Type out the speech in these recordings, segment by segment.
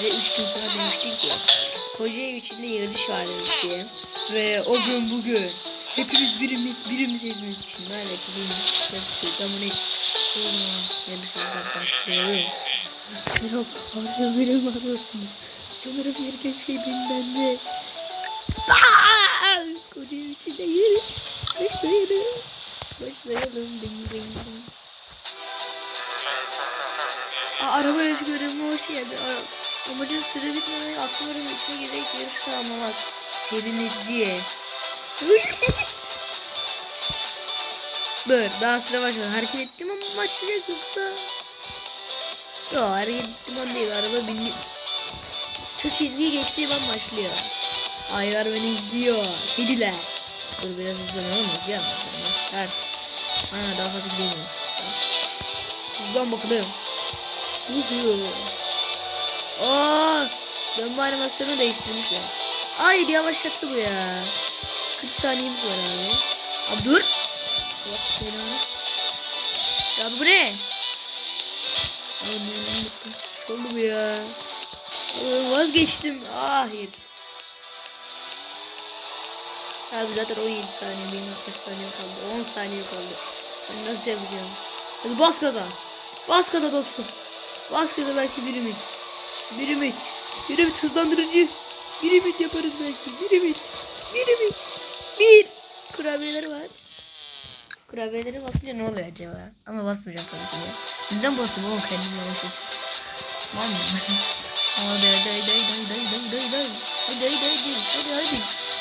size 3 gün sonra demiştim ki Kocaeli içinde yarış var demiştim. Ve o gün bugün hepimiz birimiz birimiz hepimiz için böyle tamam hiç yarışlardan başlayalım. Yok harika benim arıyorsunuz. Sanırım gerçek şey benden de. Aaaa! Kocaeli içinde yarış. Başlayalım. Başlayalım. Ding ding ding. Aa, araba görevime hoş geldin. Amacın sıra bitmeden atlıların içine girerek yarış tamamlamak. Sevinici. Dur daha sıra başladı. Hareket ettim ama başlayacak yoksa. Yo hareket ettim an değil. Araba bindi. Şu çizgiyi geçtiği an başlıyor. Aylar beni izliyor. Kediler. Dur biraz hızlanalım? Gel. Her. Ha daha fazla gidemiyorum. Hızlan bakalım. Uhu. Aa, dönme animasyonu değiştirmişler. Hayır yavaşlattı bu ya. 40 saniyemiz var abi. Abi dur. Allah belanı. Ya bu ne? Abi ne oldu bu ya? Abi vazgeçtim. Ah, Hayır. Abi zaten 17 saniye benim kaç saniye kaldı? 10 saniye kaldı. Ben nasıl yapacağım? Hadi bas gaza. Bas gaza dostum. Bas gaza belki bir ümit. Birimit. Birimit hızlandırıcı. Birimit yaparız belki. Birimit. Birimit. Bir. Kurabiyeleri var. Kurabiyeleri basınca ne oluyor acaba? Ama basmayacağım tabii ki. Neden basayım oğlum kendimi yavaşlat. Tamam mı? Hadi hadi hadi hadi hadi hadi hadi hadi. Hadi hadi hadi hadi hadi.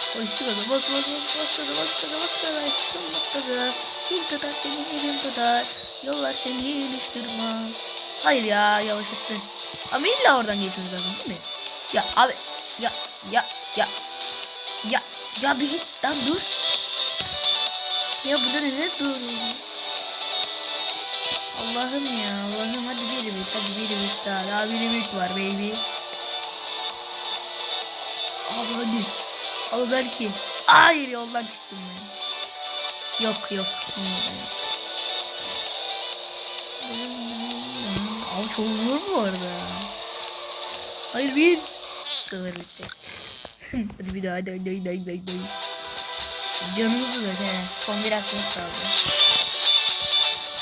Başka da bas bas bas başka da başka da başka da başka da Bir kadar seni yerim kadar Yollar seni iliştirmem Hayır ya yavaşlattın ama illa oradan geçmemiz lazım değil mi? Ya abi ya ya ya. Ya ya bir git lan dur. Ya burada ne dur? Allah'ım ya Allah'ım hadi bir limit hadi bir limit daha daha bir limit var baby. Abi hadi. Abi belki Hayır yoldan çıktım ben. Yok yok. Olmadı çok zor bu arada Hayır bir. Sıfır bitti. Hadi bir daha hadi hadi hadi hadi hadi Canımızı da he. Son bir hakkımız kaldı.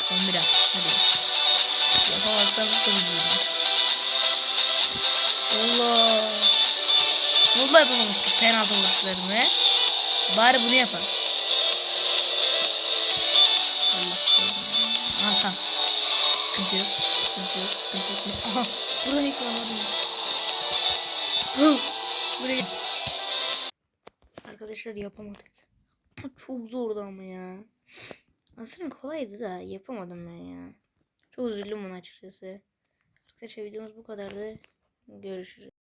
Son bir hak hadi. Yapamazsam çok üzülürüm. Allah! Vallahi yapamamıştık penaltı vuruşlarını Bari bunu yapalım. Allah tamam Sıkıntı yok Sıkıntı yok Sıkıntı yok. Aha hiç alamadım Hı, Buraya Arkadaşlar yapamadık. Çok zordu ama ya. Aslında kolaydı da yapamadım ben ya. Çok üzüldüm buna açıkçası. Arkadaşlar videomuz bu kadardı. Görüşürüz